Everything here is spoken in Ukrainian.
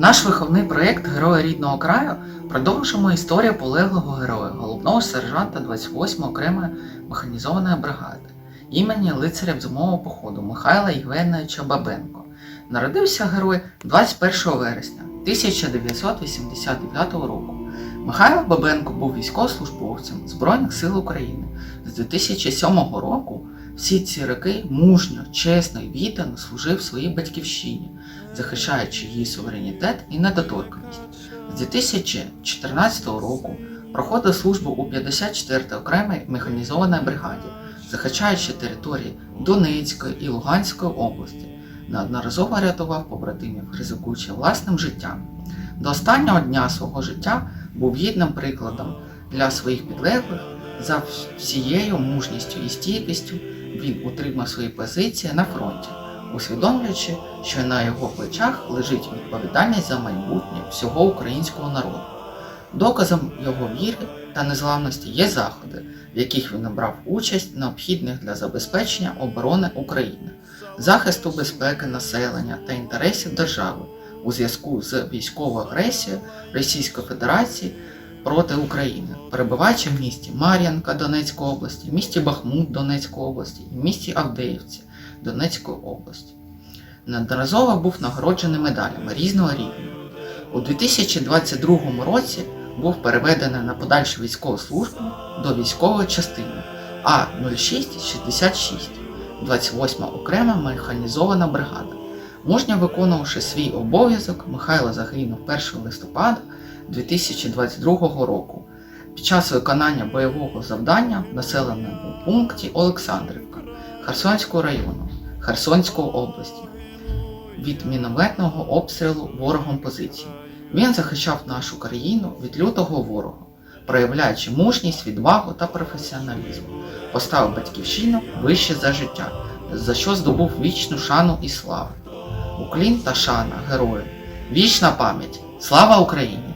Наш виховний проєкт Герої рідного краю продовжимо історію полеглого героя, головного сержанта 28 окремої механізованої бригади імені лицаря зимового походу Михайла Євгеновича Бабенко. Народився герой 21 вересня 1989 року. Михайло Бабенко був військовослужбовцем Збройних сил України. З 2007 року всі ці роки мужньо, чесно і віддано служив своїй батьківщині, захищаючи її суверенітет і недоторканість. З 2014 року проходив службу у 54-й окремій механізованій бригаді, захищаючи території Донецької і Луганської області. Неодноразово рятував побратимів, ризикуючи власним життям. До останнього дня свого життя був гідним прикладом для своїх підлеглих за всією мужністю і стійкістю він утримав свої позиції на фронті, усвідомлюючи, що на його плечах лежить відповідальність за майбутнє всього українського народу. Доказом його віри та незламності є заходи, в яких він брав участь, необхідних для забезпечення оборони України, захисту безпеки населення та інтересів держави у зв'язку з військовою агресією Російської Федерації проти України, перебуваючи в місті Мар'янка Донецької області, в місті Бахмут Донецької області і в місті Авдеївці Донецької області. Неодноразово був нагороджений медалями різного рівня. У 2022 році був переведений на подальшу військову службу до військової частини А0666, 28 окрема механізована бригада. Мужньо виконувавши свій обов'язок, Михайло загинув 1 листопада 2022 року під час виконання бойового завдання в населеному пункті Олександрівка Херсонського району Херсонської області від мінометного обстрілу ворогом позиції. Він захищав нашу країну від лютого ворога, проявляючи мужність, відвагу та професіоналізм, поставив батьківщину вище за життя, за що здобув вічну шану і славу. Уклін та шана герою. Вічна пам'ять. Слава Україні!